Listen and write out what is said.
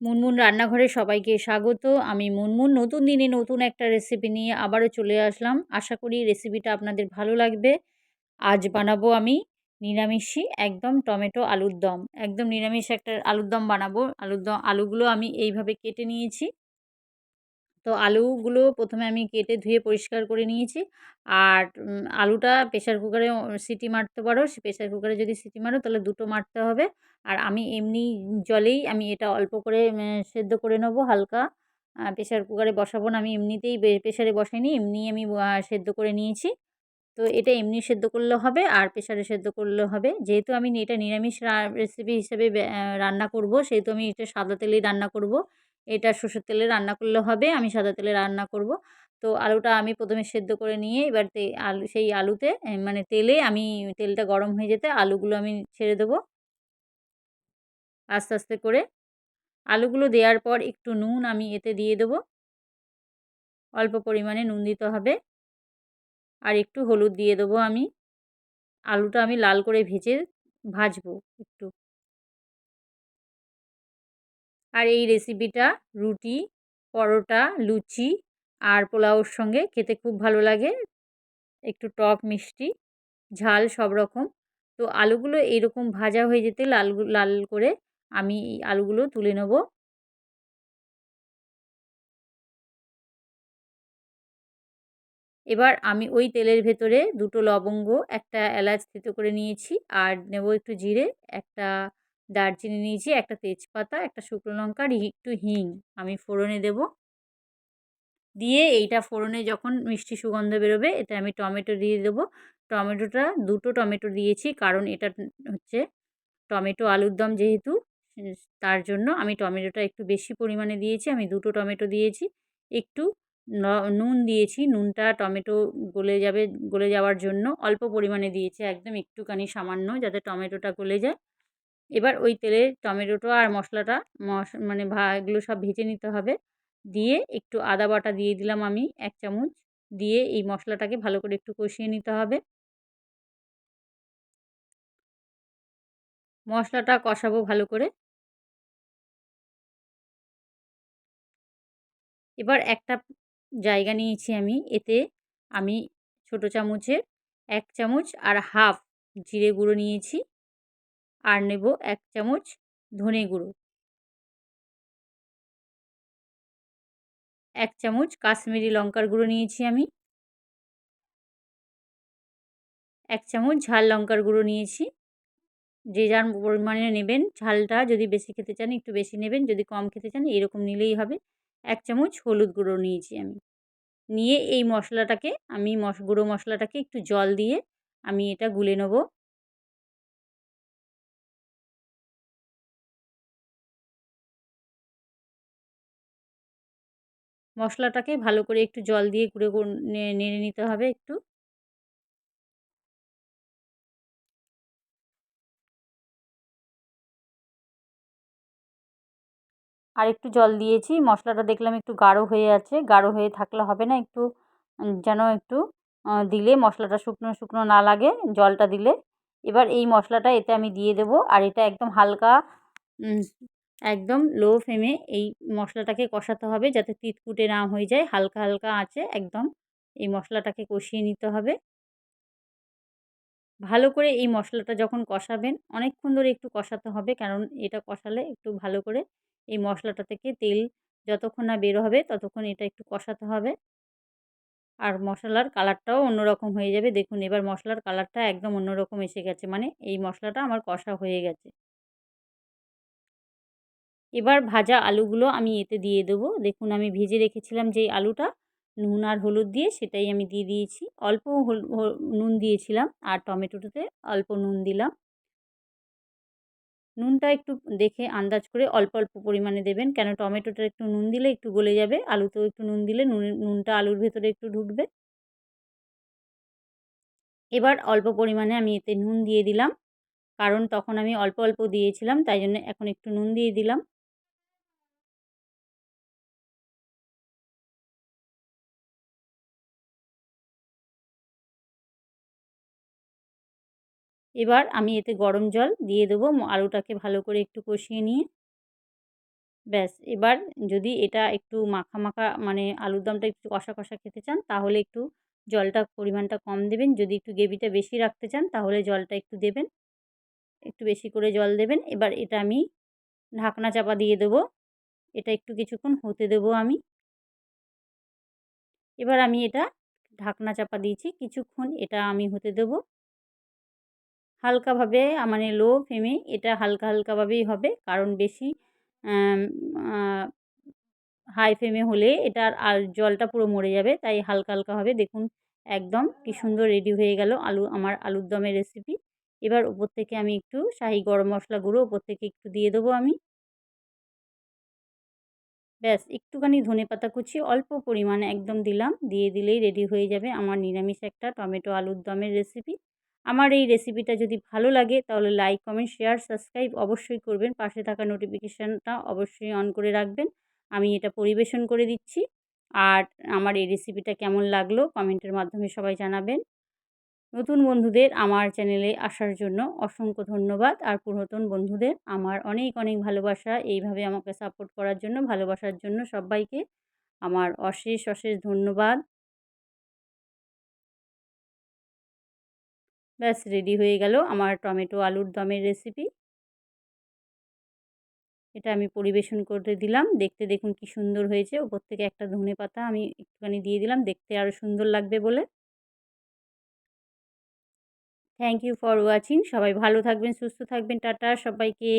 মুনমুন রান্নাঘরে সবাইকে স্বাগত। আমি মুনমুন, নতুন দিনে নতুন একটা রেসিপি নিয়ে আবারও চলে আসলাম। আশা করি রেসিপিটা আপনাদের ভালো লাগবে। আজ বানাবো আমি নিরামিষই, একদম টমেটো আলুর দম। একদম নিরামিষ একটা আলুর দম বানাবো। আলুর দম, আলুগুলো আমি এইভাবে কেটে নিয়েছি। তো আলুগুলো প্রথমে আমি কেটে ধুয়ে পরিষ্কার করে নিয়েছি। আর আলুটা প্রেশার কুকারে সিটি মারতে পারো। প্রেশার কুকারে যদি সিটি মারো তাহলে দুটো মারতে হবে। আর আমি এমনি জলেই আমি এটা অল্প করে সেদ্ধ করে নেব হালকা। প্রেশার কুকারে বসাবো না, আমি এমনিতেই প্রেশারে বসাইনি এমনি আমি সেদ্ধ করে নিয়েছি। তো এটা এমনি সেদ্ধ করলে হবে আর প্রেশারে সেদ্ধ করলে হবে। যেহেতু আমি এটা নিরামিষ রেসিপি হিসেবে রান্না করব, সেহেতু আমি এটা সাদা তেলেই রান্না করব। এটা সর্ষের তেলে রান্না করলে হবে, আমি সাদা তেলে রান্না করব। তো আলুটা আমি প্রথমে সেদ্ধ করে নিয়ে এবার তে আলু, সেই আলুতে মানে তেলে আমি তেলটা গরম হয়ে যেতে আলুগুলো আমি ছেড়ে দেবো। আস্তে আস্তে করে আলুগুলো দেওয়ার পর একটু নুন আমি এতে দিয়ে দেবো। অল্প পরিমাণে নুন দিতে হবে। আর একটু হলুদ দিয়ে দেবো আমি। আলুটা আমি লাল করে ভেজে ভাজবো একটু। আর এই রেসিপিটা রুটি, পরোটা, লুচি আর পোলাওর সঙ্গে খেতে খুব ভালো লাগে। একটু টক, মিষ্টি, ঝাল সব রকম। তো আলুগুলো এরকম ভাজা হয়ে যেতে লাল লাল করে আমি এই আলুগুলো তুলে নেব। এবার আমি ওই তেলের ভেতরে দুটো লবঙ্গ, একটা এলাচ থেতো করে নিয়েছি আর নেব একটু জিরে, একটা দারচিনি নিয়েছি, একটা তেজপাতা, একটা শুকনো লঙ্কা আর একটু হিং। আমি ফোড়নে দেব। দিয়ে এইটা ফোড়নে যখন মিষ্টি সুগন্ধ বেরোবে, এতে আমি টমেটো দিয়ে দেবো। টমেটোটা, দুটো টমেটো দিয়েছি, কারণ এটা হচ্ছে টমেটো আলুর দম যেহেতু তার জন্য আমি টমেটোটা একটু বেশি পরিমাণে দিয়েছি। আমি দুটো টমেটো দিয়েছি, একটু নুন দিয়েছি। নুনটা টমেটো গলে যাবে, গলে যাওয়ার জন্য অল্প পরিমাণে দিয়েছি। একদম একটুখানি সামান্য, যাতে টমেটোটা গলে যায়। এবার ওই তেলে টমেটোটা আর মশলাটা, মশ মানে ভা, এগুলো সব ভেজে নিতে হবে। দিয়ে একটু আদা বাটা দিয়ে দিলাম আমি এক চামচ। দিয়ে এই মশলাটাকে ভালো করে একটু কষিয়ে নিতে হবে। মশলাটা কষাবো ভালো করে। এবার একটা জায়গা নিয়েছি আমি, এতে আমি ছোটো চামচের এক চামচ আর হাফ জিরে গুঁড়ো নিয়েছি। আর নেব এক চামচ ধনে গুঁড়ো। এক চামচ কাশ্মীরি লঙ্কার গুঁড়ো নিয়েছি আমি। এক চামচ ঝাল লঙ্কার গুঁড়ো নিয়েছি। যে যার পরিমাণে নেবেন ঝালটা, যদি বেশি খেতে চান একটু বেশি নেবেন, যদি কম খেতে চান এরকম নিলেই হবে। এক চামচ হলুদ গুঁড়ো নিয়েছি আমি। নিয়ে এই মশলাটাকে, আমি মশ, গুঁড়ো মশলাটাকে একটু জল দিয়ে আমি এটা গুলে নেব। মশলাটাকে ভালো করে একটু জল দিয়ে গুঁড়ো নেড়ে নিতে হবে একটু। আর একটু জল দিয়েছি, মশলাটা দেখলাম একটু গাঢ় হয়ে আছে, গাঢ় হয়ে থাকলে হবে না, একটু যেন একটু দিলে মশলাটা শুকনো শুকনো না লাগে, জলটা দিলে। এবার এই মশলাটা এতে আমি দিয়ে দেবো, আর এটা একদম হালকা একদম লো ফ্লেমে এই মশলাটাকে কষাতে হবে যাতে তিতকুটে না হয়ে যায়। হালকা হালকা আছে একদম এই মশলাটাকে কষিয়ে নিতে হবে। ভালো করে এই মশলাটা যখন কষাবেন, অনেকক্ষণ ধরে একটু কষাতে হবে কারণ এটা কষালে একটু ভালো করে এই মশলাটা থেকে তেল যতক্ষণ না বের হবে ততক্ষণ এটা একটু কষাতে হবে। আর মশলার কালারটাও অন্যরকম হয়ে যাবে। দেখুন এবার মশলার কালারটা একদম অন্যরকম এসে গেছে। মানে এই মশলাটা আমার কষা হয়ে গেছে। এবার ভাজা আলুগুলো আমি এতে দিয়ে দেবো। দেখুন আমি ভেজে রেখেছিলাম যেই আলুটা, নুন আর হলুদ দিয়ে সেটাই আমি দিয়ে দিয়েছি। অল্প নুন দিয়েছিলাম আর টমেটোটাতে অল্প নুন দিলাম। নুনটা একটু দেখে আন্দাজ করে অল্প অল্প পরিমাণে দেবেন। কেন টমেটোটা একটু নুন দিলে একটু গলে যাবে, আলুতেও একটু নুন দিলে নুন, নুনটা আলুর ভেতরে একটু ঢুকবে। এবার অল্প পরিমাণে আমি এতে নুন দিয়ে দিলাম। কারণ তখন আমি অল্প অল্প দিয়েছিলাম, তাই জন্য এখন একটু নুন দিয়ে দিলাম। এবার আমি এতে গরম জল দিয়ে দেবো আলুটাকে ভালো করে একটু কষিয়ে নিয়ে। ব্যাস, এবার যদি এটা একটু মাখা মাখা মানে আলুর দমটা একটু কষা কষা খেতে চান, তাহলে একটু জলটা পরিমাণটা কম দেবেন। যদি একটু গ্রেভিটা বেশি রাখতে চান, তাহলে জলটা একটু দেবেন। একটু বেশি করে জল দেবেন। এবার এটা আমি ঢাকনা চাপা দিয়ে দেবো। এটা একটু কিছুক্ষণ হতে দেবো আমি। এবার আমি এটা ঢাকনা চাপা দিয়েছি। কিছুক্ষণ এটা আমি হতে দেবো। হালকাভাবে মানে লো ফ্লেমে এটা হালকা হালকাভাবেই হবে। কারণ বেশি হাই ফ্লেমে হলে এটার আর জলটা পুরো মরে যাবে। তাই হালকা হালকা হালকাভাবে দেখুন, একদম কি সুন্দর রেডি হয়ে গেল আলু, আমার আলুর দমের রেসিপি এবার ওপর থেকে আমি একটু শাহি গরম মশলা গুঁড়ো ওপর থেকে একটু দিয়ে দেবো আমি। ব্যাস, একটুখানি ধনে পাতা কুচি অল্প পরিমাণে একদম দিলাম। দিয়ে দিলেই রেডি হয়ে যাবে আমার নিরামিষ একটা টমেটো আলুর দমের রেসিপি আমার এই রেসিপিটা যদি ভালো লাগে, তাহলে লাইক কমেন্ট শেয়ার সাবস্ক্রাইব অবশ্যই করবেন। পাশে থাকা নোটিফিকেশানটা অবশ্যই অন করে রাখবেন। আমি এটা পরিবেশন করে দিচ্ছি। আর আমার এই রেসিপিটা কেমন লাগল কমেন্টের মাধ্যমে সবাই জানাবেন। নতুন বন্ধুদের আমার চ্যানেলে আসার জন্য অসংখ্য ধন্যবাদ। আর পুরাতন বন্ধুদের আমার অনেক অনেক ভালোবাসা। এইভাবে আমাকে সাপোর্ট করার জন্য, ভালোবাসার জন্য সবাইকে আমার অশেষ অশেষ ধন্যবাদ। ব্যাস রেডি হয়ে গেল আমার টমেটো আলুর দমের রেসিপি এটা আমি পরিবেশন করে দিলাম। দেখতে দেখুন কি সুন্দর হয়েছে। ওপর থেকে একটা ধনে পাতা আমি একটুখানি দিয়ে দিলাম। দেখতে আরও সুন্দর লাগবে বলে। থ্যাংক ইউ ফর ওয়াচিং সবাই ভালো থাকবেন, সুস্থ থাকবেন। টাটা সবাইকে।